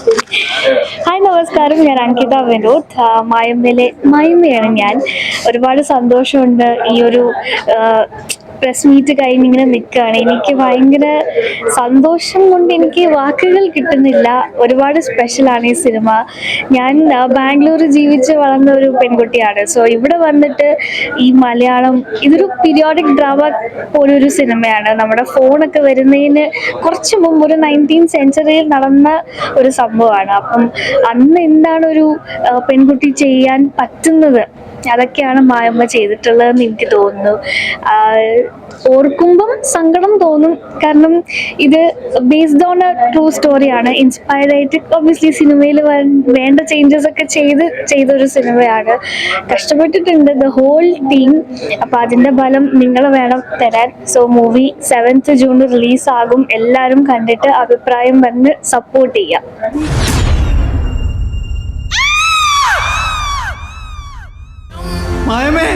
Hi നമസ്കാരം. ഞാൻ അങ്കിത വിനോദ്. മായമ്മയിലെ മായമ്മയാണ് ഞാൻ. ഒരുപാട് സന്തോഷമുണ്ട് ഈ ഒരു പ്രസ് മീറ്റ് കഴിഞ്ഞ് ഇങ്ങനെ നിൽക്കുകയാണ് എനിക്ക് ഭയങ്കര സന്തോഷം കൊണ്ട് എനിക്ക് വാക്കുകൾ കിട്ടുന്നില്ല. ഒരുപാട് സ്പെഷ്യലാണ് ഈ സിനിമ ഞാൻ ബാംഗ്ലൂർ ജീവിച്ച് വളർന്ന ഒരു പെൺകുട്ടിയാണ്. സോ ഇവിടെ വന്നിട്ട് ഈ മലയാളം ഇതൊരു പീരിയോഡിക് ഡ്രാമ പോലൊരു സിനിമയാണ് നമ്മുടെ ഫോണൊക്കെ വരുന്നതിന് കുറച്ച് മുമ്പ് ഒരു നയന്റീൻ സെഞ്ചുറിയിൽ നടന്ന ഒരു സംഭവമാണ്. അപ്പം അന്ന് എന്താണ് ഒരു പെൺകുട്ടി ചെയ്യാൻ പറ്റുന്നത്? അതൊക്കെയാണ് മായമ്മ ചെയ്തിട്ടുള്ളതെന്ന് എനിക്ക് തോന്നുന്നു. ഓർക്കുമ്പം സങ്കടം തോന്നും. കാരണം ഇത് ബേസ്ഡ് ഓൺ എ ട്രൂ സ്റ്റോറിയാണ് ഇൻസ്പയർഡ് ആയിട്ട് ഒബ്വിയസ്ലി സിനിമയിൽ വേണ്ട ചേഞ്ചസ് ഒക്കെ ചെയ്ത് ചെയ്തൊരു സിനിമയാണ്. കഷ്ടപ്പെട്ടിട്ടുണ്ട് ദ ഹോൾ ടീം അപ്പം അതിന്റെ ഫലം നിങ്ങൾ വേണം തരാൻ. So movie seventh June release ആകും. എല്ലാവരും കണ്ടിട്ട് അഭിപ്രായം വന്ന് സപ്പോർട്ട് ചെയ്യാം. Miami.